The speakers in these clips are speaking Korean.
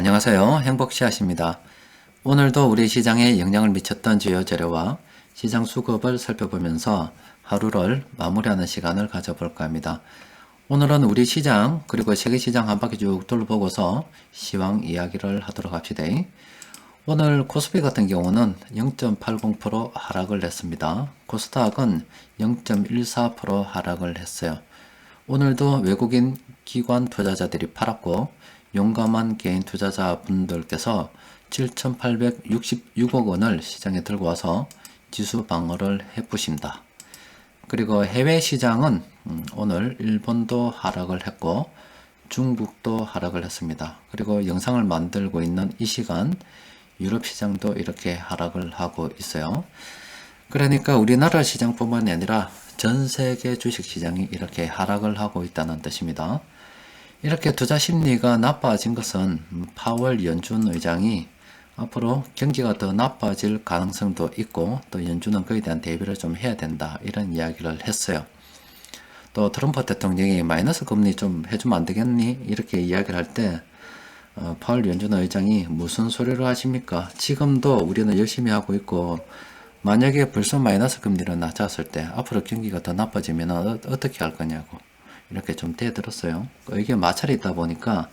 안녕하세요. 행복씨앗입니다. 오늘도 우리 시장에 영향을 미쳤던 주요 재료와 시장 수급을 살펴보면서 하루를 마무리하는 시간을 가져볼까 합니다. 오늘은 우리 시장 그리고 세계 시장 한 바퀴 쭉 둘러보고서 시황 이야기를 하도록 합시다. 오늘 코스피 같은 경우는 0.80% 하락을 했습니다. 코스닥은 0.14% 하락을 했어요. 오늘도 외국인 기관 투자자들이 팔았고 용감한 개인 투자자 분들께서 7,866억 원을 시장에 들고 와서 지수 방어를 해부십니다. 그리고 해외 시장은 음, 오늘 일본도 하락을 했고 중국도 하락을 했습니다. 그리고 영상을 만들고 있는 이 시간 유럽 시장도 이렇게 하락을 하고 있어요. 그러니까 우리나라 시장뿐만이 아니라 전 세계 주식 시장이 이렇게 하락을 하고 있다는 뜻입니다. 이렇게 투자 심리가 나빠진 것은 파월 연준 의장이 앞으로 경기가 더 나빠질 가능성도 있고 또 연준은 그에 대한 대비를 좀 해야 된다 이런 이야기를 했어요. 또 트럼프 대통령이 마이너스 금리 좀 해주면 안 되겠니? 이렇게 이야기를 할때 어, 파월 연준 의장이 무슨 소리를 하십니까? 지금도 우리는 열심히 하고 있고 만약에 벌써 마이너스 금리를 낮았을 때 앞으로 경기가 더 나빠지면 어, 어떻게 할 거냐고 이렇게 좀 대들었어요. 이게 마찰이 있다 보니까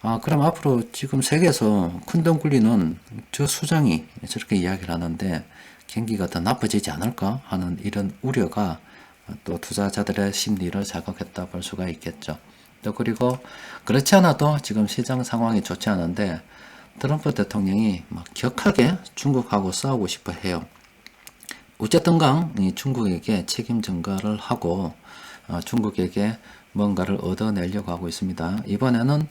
아 그럼 앞으로 지금 세계에서 큰돈 굴리는 저 수장이 저렇게 이야기를 하는데 경기가 더 나빠지지 않을까 하는 이런 우려가 또 투자자들의 심리를 자극했다 볼 수가 있겠죠. 또 그리고 그렇지 않아도 지금 시장 상황이 좋지 않은데 트럼프 대통령이 막 격하게 중국하고 싸우고 싶어 해요. 어쨌든 간 중국에게 책임 전가를 하고 어, 중국에게 뭔가를 얻어내려고 하고 있습니다. 이번에는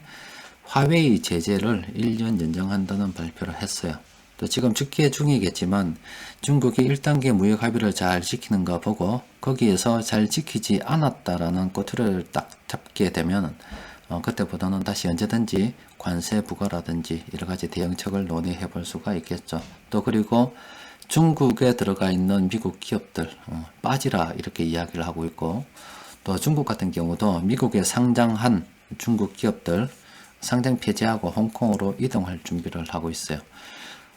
화웨이 제재를 1년 연장한다는 발표를 했어요. 또 지금 즉계 중이겠지만 중국이 1단계 무역 합의를 잘 지키는가 보고 거기에서 잘 지키지 않았다라는 꼬투리를 딱 잡게 되면 어, 그때보다는 다시 언제든지 관세 부과라든지 여러 가지 대응책을 논의해 볼 수가 있겠죠. 또 그리고 중국에 들어가 있는 미국 기업들 어, 빠지라 이렇게 이야기를 하고 있고 또 중국 같은 경우도 미국에 상장한 중국 기업들 상장 폐지하고 홍콩으로 이동할 준비를 하고 있어요.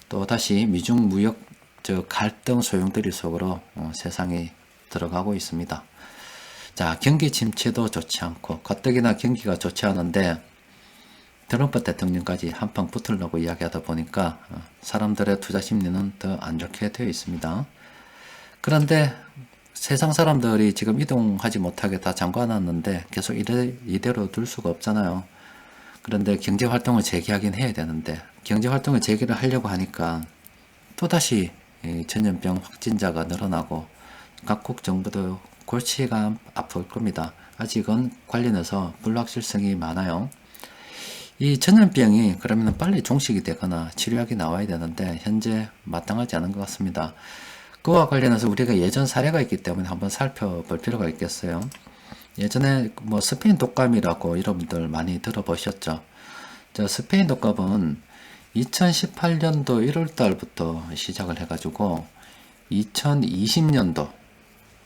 또 다시 미중 무역 저 갈등 소용돌이 속으로 어, 세상이 들어가고 있습니다. 자, 경기 침체도 좋지 않고 가뜩이나 경기가 좋지 않은데 트럼프 대통령까지 한방 붙으려고 이야기하다 보니까 어, 사람들의 투자 심리는 더 안 좋게 되어 있습니다. 그런데 세상 사람들이 지금 이동하지 못하게 다 잠궈놨는데 계속 이래, 이대로 둘 수가 없잖아요. 그런데 경제 활동을 재개하긴 해야 되는데 경제 활동을 재개를 하려고 하니까 또다시 전염병 확진자가 늘어나고 각국 정부도 골치가 아플 겁니다. 아직은 관련해서 불확실성이 많아요. 이 전염병이 그러면 빨리 종식이 되거나 치료약이 나와야 되는데 현재 마땅하지 않은 것 같습니다. 그와 관련해서 우리가 예전 사례가 있기 때문에 한번 살펴볼 필요가 있겠어요. 예전에 뭐 스페인 독감이라고 여러분들 많이 들어보셨죠? 저 스페인 독감은 2018년도 1월 달부터 시작을 해가지고 2020년도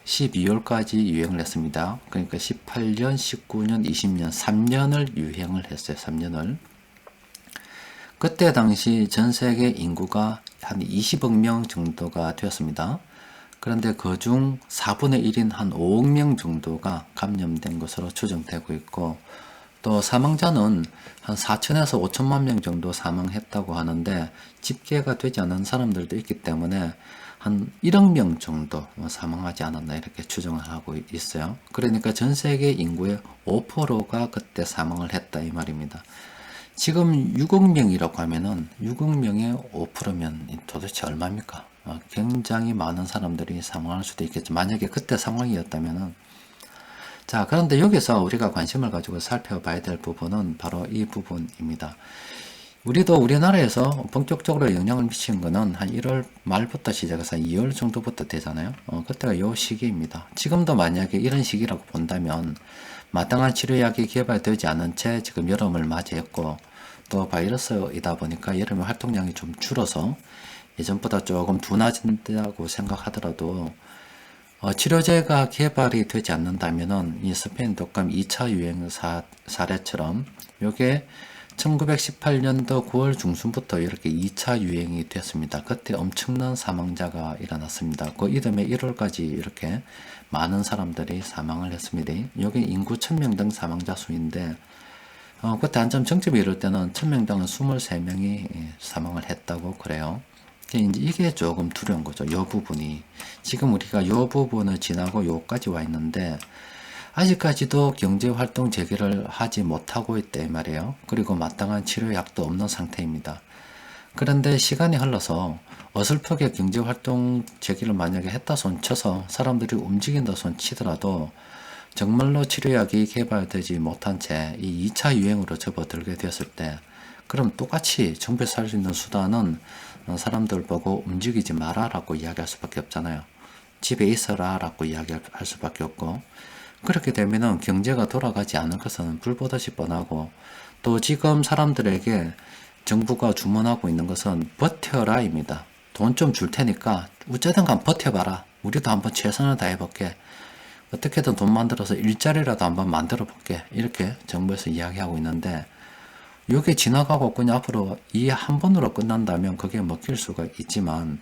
12월까지 유행을 했습니다. 그러니까 18년, 19년, 20년, 3년을 유행을 했어요. 3년을. 그때 당시 전 세계 인구가 한 20억 명 정도가 되었습니다. 그런데 그 중 4분의 1인 한 5억 명 정도가 감염된 것으로 추정되고 있고 또 사망자는 한 4천에서 5천만 명 정도 사망했다고 하는데 집계가 되지 않은 사람들도 있기 때문에 한 1억 명 정도 사망하지 않았나 이렇게 추정을 하고 있어요. 그러니까 전 세계 인구의 5%가 그때 사망을 했다 이 말입니다. 지금 6억 명이라고 하면은 6억 명의 5%면 도대체 얼마입니까? 어, 굉장히 많은 사람들이 사망할 수도 있겠죠. 만약에 그때 상황이었다면은 자, 그런데 여기서 우리가 관심을 가지고 살펴봐야 될 부분은 바로 이 부분입니다. 우리도 우리나라에서 본격적으로 영향을 미친 거는 한 1월 말부터 시작해서 2월 정도부터 되잖아요. 어, 그때가 요 시기입니다. 지금도 만약에 이런 시기라고 본다면 마땅한 치료약이 개발되지 않은 채 지금 여름을 맞이했고 또 바이러스이다 보니까 여름에 활동량이 좀 줄어서 예전보다 조금 둔화진다고 생각하더라도 어, 치료제가 개발이 되지 않는다면은 이 스페인 독감 2차 유행 사, 사례처럼 요게 1918년도 9월 중순부터 이렇게 2차 유행이 됐습니다. 그때 엄청난 사망자가 일어났습니다. 그 이듬해 1월까지 이렇게 많은 사람들이 사망을 했습니다. 여기 인구 1000명 등 사망자 수인데 어, 그때 한참 정점이 이럴 때는 1000명당은 23명이 사망을 했다고 그래요. 이제 이게 조금 두려운 거죠. 요 부분이. 지금 우리가 요 부분을 지나고 요까지 와 있는데, 아직까지도 경제활동 재개를 하지 못하고 이 말이에요. 그리고 마땅한 치료약도 없는 상태입니다. 그런데 시간이 흘러서 어설프게 경제활동 재개를 만약에 했다 손 쳐서 사람들이 움직인다 손 치더라도 정말로 치료약이 개발되지 못한 채 이 2차 유행으로 접어들게 되었을 때 그럼 똑같이 정부에서 할 수 있는 수단은 어, 사람들 보고 움직이지 마라 라고 이야기할 수밖에 없잖아요. 집에 있어라 라고 이야기할 수밖에 없고 그렇게 되면은 경제가 돌아가지 않을 것은 불보다시 뻔하고 또 지금 사람들에게 정부가 주문하고 있는 것은 버텨라입니다. 돈 좀 줄 테니까 어쨌든 간 버텨봐라. 우리도 한번 최선을 다해볼게. 어떻게든 돈 만들어서 일자리라도 한번 만들어 볼게. 이렇게 정부에서 이야기하고 있는데 이게 지나가고 그냥 앞으로 이 한 번으로 끝난다면 그게 먹힐 수가 있지만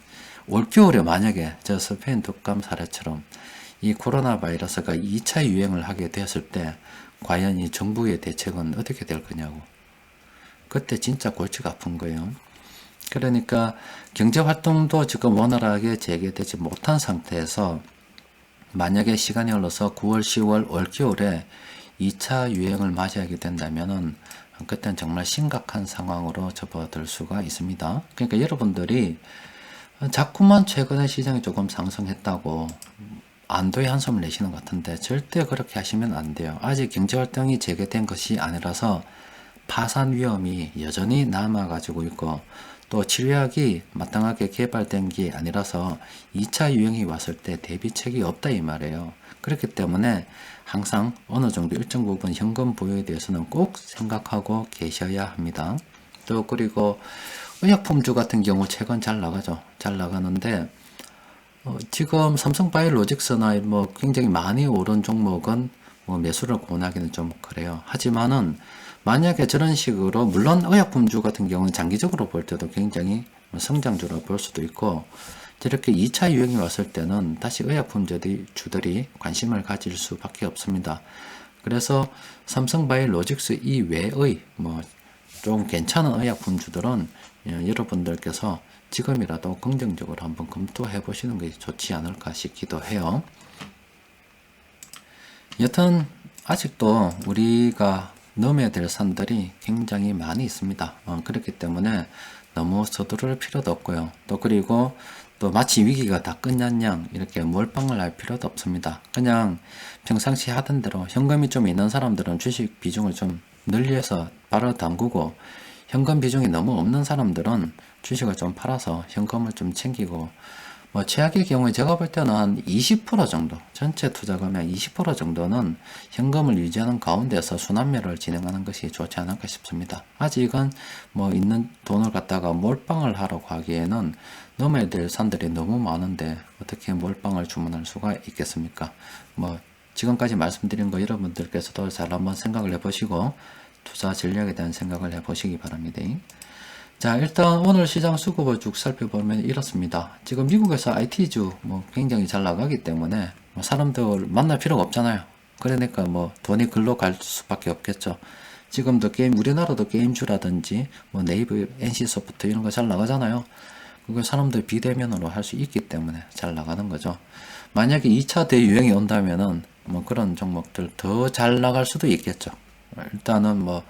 올겨울에 만약에 저 스페인 독감 사례처럼 이 코로나 바이러스가 2차 유행을 하게 되었을 때 과연 이 정부의 대책은 어떻게 될 거냐고. 그때 진짜 골치가 아픈 거예요. 그러니까 경제 활동도 지금 원활하게 재개되지 못한 상태에서 만약에 시간이 흘러서 9월, 10월, 올겨울에 2차 유행을 맞이하게 된다면은 그때는 정말 심각한 상황으로 접어들 수가 있습니다. 그러니까 여러분들이 자꾸만 최근에 시장이 조금 상승했다고 안도의 한숨을 내시는 것 같은데 절대 그렇게 하시면 안 돼요. 아직 경제활동이 재개된 것이 아니라서 파산 위험이 여전히 남아가지고 있고 또 치료약이 마땅하게 개발된 게 아니라서 2차 유행이 왔을 때 대비책이 없다 이 말이에요. 그렇기 때문에 항상 어느 정도 일정 부분 현금 보유에 대해서는 꼭 생각하고 계셔야 합니다. 또 그리고 의약품주 같은 경우 최근 잘 나가죠. 잘 나가는데 어, 지금 삼성바이오로직스나 뭐 굉장히 많이 오른 종목은 뭐 매수를 권하기는 좀 그래요. 하지만은 만약에 저런 식으로 물론 의약품주 같은 경우는 장기적으로 볼 때도 굉장히 성장주로 볼 수도 있고 저렇게 2차 유행이 왔을 때는 다시 의약품주들이 주들이 관심을 가질 수밖에 없습니다. 그래서 삼성바이오로직스 이외의 뭐 좀 괜찮은 의약품주들은 예, 여러분들께서 지금이라도 긍정적으로 한번 검토해 보시는 것이 좋지 않을까 싶기도 해요. 여튼 아직도 우리가 넘어야 될 산들이 굉장히 많이 있습니다. 어, 그렇기 때문에 너무 서두를 필요도 없고요. 또 그리고 또 마치 위기가 다 끝났냐 이렇게 몰빵을 할 필요도 없습니다. 그냥 평상시 하던 대로 현금이 좀 있는 사람들은 주식 비중을 좀 늘려서 바로 담그고 현금 비중이 너무 없는 사람들은 주식을 좀 팔아서 현금을 좀 챙기고 뭐 최악의 경우에 제가 볼 때는 한 20% 정도 전체 투자금의 20% 정도는 현금을 유지하는 가운데서 순환매를 진행하는 것이 좋지 않을까 싶습니다. 아직은 뭐 있는 돈을 갖다가 몰빵을 하라고 하기에는 넘어야 될 산들이 너무 많은데 어떻게 몰빵을 주문할 수가 있겠습니까? 뭐 지금까지 말씀드린 거 여러분들께서도 잘 한번 생각을 해보시고 투자 전략에 대한 생각을 해보시기 바랍니다. 자, 일단 오늘 시장 수급을 쭉 살펴보면 이렇습니다. 지금 미국에서 IT주 뭐 굉장히 잘 나가기 때문에 뭐 사람들 만날 필요가 없잖아요. 그러니까 뭐 돈이 글로 갈 수밖에 없겠죠. 지금도 게임, 우리나라도 게임주라든지 뭐 네이버, NC소프트 이런 거 잘 나가잖아요. 그걸 사람들 비대면으로 할 수 있기 때문에 잘 나가는 거죠. 만약에 2차 대유행이 온다면은 뭐 그런 종목들 더 잘 나갈 수도 있겠죠. 일단은 뭐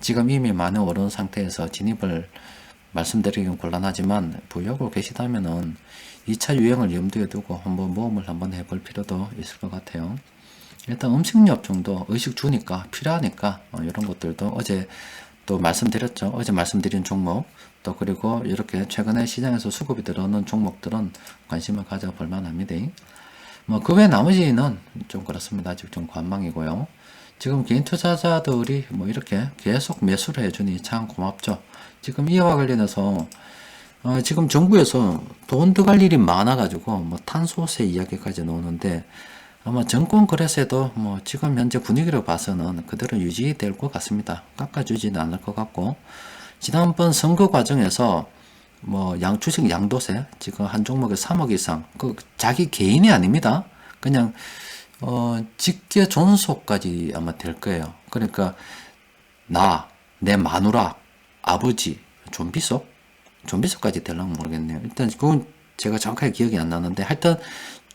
지금 이미 많이 오른 상태에서 진입을 말씀드리긴 곤란하지만 보유하고 계시다면은 2차 유행을 염두에 두고 한번 모험을 한번 해볼 필요도 있을 것 같아요. 일단 음식료 정도 의식 주니까 필요하니까 어, 이런 것들도 어제 또 말씀드렸죠. 어제 말씀드린 종목 또 그리고 이렇게 최근에 시장에서 수급이 들어오는 종목들은 관심을 가져볼 만합니다. 뭐 그 외 나머지는 좀 그렇습니다. 아직 좀 관망이고요. 지금 개인 투자자들이 뭐 이렇게 계속 매수를 해주니 참 고맙죠. 지금 이와 관련해서 어, 지금 정부에서 돈 들어갈 일이 많아가지고 뭐 탄소세 이야기까지 나오는데 아마 정권 거래세도 뭐 지금 현재 분위기로 봐서는 그대로 유지될 것 같습니다. 깎아주지는 않을 것 같고 지난번 선거 과정에서 뭐 양주식 양도세 지금 한 종목에 3억 이상 그 자기 개인이 아닙니다. 그냥 어 직계 존속까지 아마 될 거예요. 그러니까 나, 내 마누라, 아버지, 좀비속? 좀비속까지 될려면 모르겠네요. 일단 그건 제가 정확하게 기억이 안 나는데 하여튼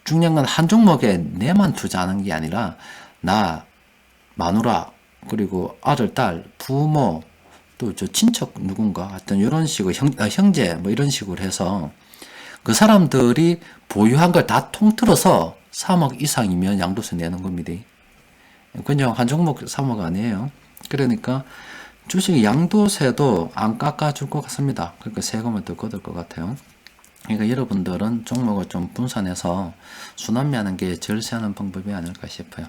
중요한 건 한 종목에 내만 투자하는 게 아니라 나, 마누라, 그리고 아들, 딸, 부모, 또 저 친척 누군가 하여튼 이런 식으로 형, 아, 형제 뭐 이런 식으로 해서 그 사람들이 보유한 걸 다 통틀어서 3억 이상이면 양도세 내는 겁니다. 그냥 한 종목 3억 아니에요. 그러니까 주식 양도세도 안 깎아줄 것 같습니다. 그러니까 세금을 더 걷을 것 같아요. 그러니까 여러분들은 종목을 좀 분산해서 순환매하는 게 절세하는 방법이 아닐까 싶어요.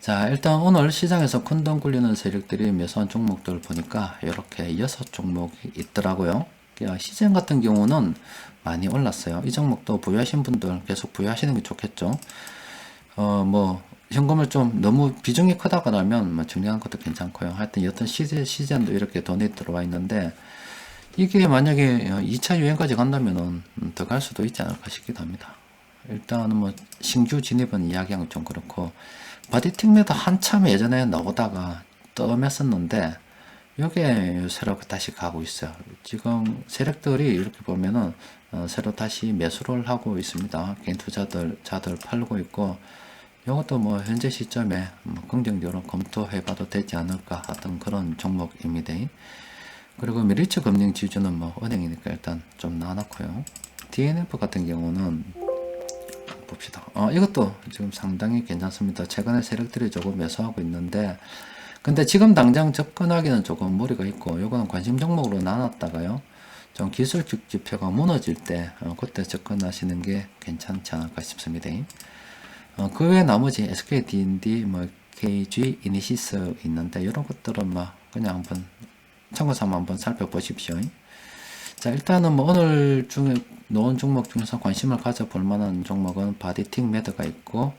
자, 일단 오늘 시장에서 큰돈 굴리는 세력들이 매수한 종목들을 보니까 이렇게 여섯 종목이 있더라고요. 시장 같은 경우는 많이 올랐어요. 이 종목도 보유하신 분들 계속 보유하시는 게 좋겠죠. 어, 뭐, 현금을 좀 너무 비중이 크다 그러면 뭐 정리하는 것도 괜찮고요. 하여튼 여튼 시즌, 시즌도 이렇게 돈이 들어와 있는데 이게 만약에 2차 유행까지 간다면은 더 갈 수도 있지 않을까 싶기도 합니다. 일단은 뭐 신규 진입은 이야기하는 좀 그렇고 바디틱매도 한참 예전에 나오다가 떠맸었는데 요게 새로 다시 가고 있어요. 지금 세력들이 이렇게 보면은 어, 새로 다시 매수를 하고 있습니다. 개인 투자들 자들 팔고 있고 이것도 뭐 현재 시점에 뭐 긍정적으로 검토해봐도 되지 않을까 하던 그런 종목입니다. 그리고 메리츠 금융 지주는 뭐 은행이니까 일단 좀 나눠놓고요. DNF 같은 경우는 봅시다. 어, 이것도 지금 상당히 괜찮습니다. 최근에 세력들이 조금 매수하고 있는데, 근데 지금 당장 접근하기는 조금 무리가 있고, 요거는 관심 종목으로 나눴다가요. 좀 기술적 지표가 무너질 때, 어, 그때 접근하시는 게 괜찮지 않을까 싶습니다. 어, 그외 나머지 SK D&D, 뭐 KG, 이니시스 있는데, 이런 것들은 뭐 그냥 한번 참고삼아 한번 살펴보십시오. 자, 일단은 뭐 오늘 중에 놓은 종목 중에서 관심을 가져볼 만한 종목은 바디틱 매드가 있고,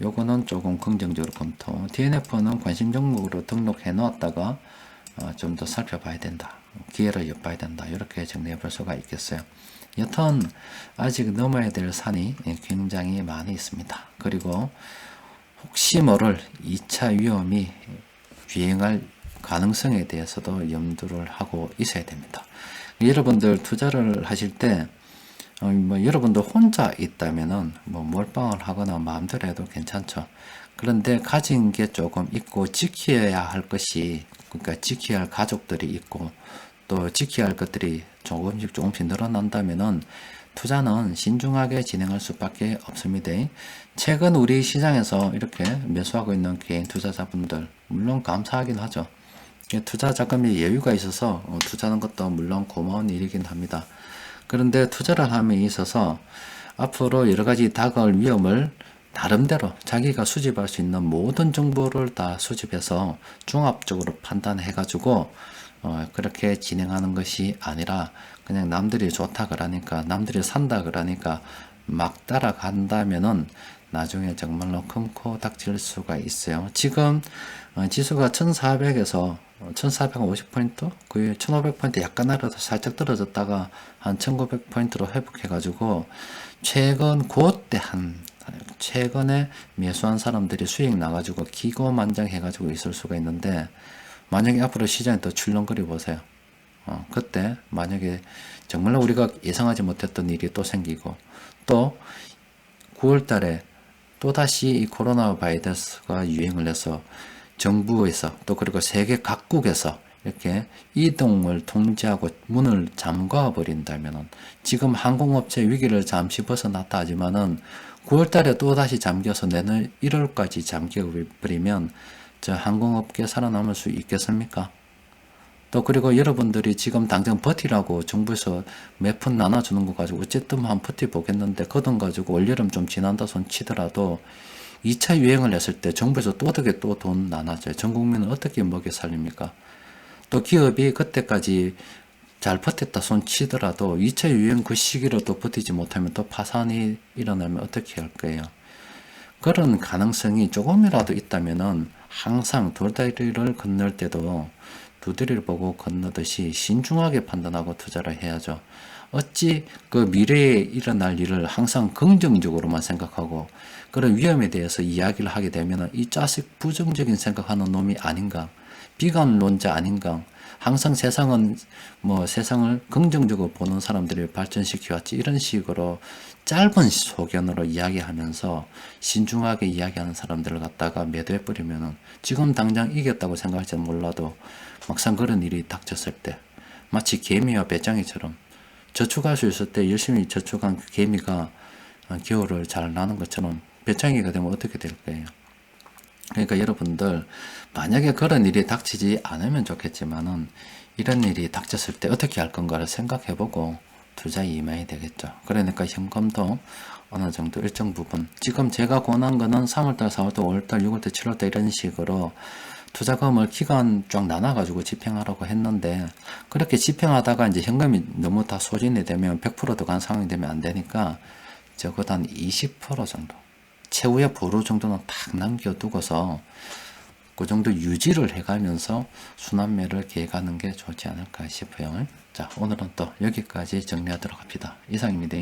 요거는 조금 긍정적으로 검토. DNF는 관심 종목으로 등록해 놓았다가 어, 좀 더 살펴봐야 된다. 기회를 엿봐야 된다. 이렇게 정리해 볼 수가 있겠어요. 여튼 아직 넘어야 될 산이 굉장히 많이 있습니다. 그리고 혹시 모를 2차 위험이 유행할 가능성에 대해서도 염두를 하고 있어야 됩니다. 여러분들 투자를 하실 때, 어, 뭐 여러분들 혼자 있다면은 뭐 몰빵을 하거나 마음대로 해도 괜찮죠. 그런데 가진 게 조금 있고 지켜야 할 것이, 그러니까 지켜야 할 가족들이 있고 또 지켜야 할 것들이 조금씩 조금씩 늘어난다면은 투자는 신중하게 진행할 수밖에 없습니다. 최근 우리 시장에서 이렇게 매수하고 있는 개인 투자자분들, 물론 감사하긴 하죠. 투자 자금이 여유가 있어서 어, 투자하는 것도 물론 고마운 일이긴 합니다. 그런데 투자를 함에 있어서 앞으로 여러 가지 다가올 위험을 나름대로 자기가 수집할 수 있는 모든 정보를 다 수집해서 종합적으로 판단해 가지고 어, 그렇게 진행하는 것이 아니라 그냥 남들이 좋다 그러니까 남들이 산다 그러니까 막 따라간다면은 나중에 정말로 큰코 닥칠 수가 있어요. 지금 어, 지수가 1400에서 1450포인트, 그 1500포인트 약간 아래서 살짝 떨어졌다가 한 1900포인트로 회복해가지고 최근 그때 한 최근에 매수한 사람들이 수익 나가지고 기고만장 해가지고 있을 수가 있는데 만약에 앞으로 시장이 더 출렁거리 보세요. 어, 그때 만약에 정말로 우리가 예상하지 못했던 일이 또 생기고 또 9월 달에 또다시 이 코로나 바이러스가 유행을 해서 정부에서 또 그리고 세계 각국에서 이렇게 이동을 통제하고 문을 잠가 버린다면은 지금 항공업체 위기를 잠시 벗어났다 하지만은 9월 달에 또 다시 잠겨서 내년 1월까지 잠겨 버리면 저 항공업계 살아남을 수 있겠습니까? 또 그리고 여러분들이 지금 당장 버티라고 정부에서 몇 푼 나눠주는 거 가지고 어쨌든 한 버티 보겠는데 거둔 가지고 올여름 좀 지난다 손 치더라도 2차 유행을 했을 때 정부에서 또 어떻게 또 돈 나눠줘요? 전 국민은 어떻게 먹여 살립니까? 또 기업이 그때까지 잘 버텼다 손 치더라도 2차 유행 그 시기로 또 버티지 못하면 또 파산이 일어나면 어떻게 할 거예요? 그런 가능성이 조금이라도 있다면은 항상 두 다리를 건널 때도 두 다리를 보고 건너듯이 신중하게 판단하고 투자를 해야죠. 어찌 그 미래에 일어날 일을 항상 긍정적으로만 생각하고 그런 위험에 대해서 이야기를 하게 되면 이 자식 부정적인 생각하는 놈이 아닌가 비관론자 아닌가. 항상 세상은 뭐 세상을 긍정적으로 보는 사람들을 발전시켜 왔지 이런 식으로 짧은 소견으로 이야기하면서 신중하게 이야기하는 사람들을 갖다가 매도해 버리면은 지금 당장 이겼다고 생각할지 몰라도 막상 그런 일이 닥쳤을 때 마치 개미와 배짱이처럼 저축할 수 있을 때 열심히 저축한 그 개미가 어, 겨울을 잘 나는 것처럼 배짱이가 되면 어떻게 될 거예요? 그러니까 여러분들 만약에 그런 일이 닥치지 않으면 좋겠지만은 이런 일이 닥쳤을 때 어떻게 할 건가를 생각해보고 투자에 임해야 되겠죠. 그러니까 현금도 어느 정도 일정 부분 지금 제가 권한 거는 3월달, 4월달, 5월달, 6월달, 7월달 이런 식으로 투자금을 기간 쫙 나눠가지고 집행하라고 했는데 그렇게 집행하다가 이제 현금이 너무 다 소진이 되면 100% 들어간 상황이 되면 안 되니까 적어도 한 20% 정도 최후의 보루 정도는 딱 남겨두고서 그 정도 유지를 해가면서 순환매를 계획하는 게 좋지 않을까 싶어요. 자, 오늘은 또 여기까지 정리하도록 합니다. 이상입니다.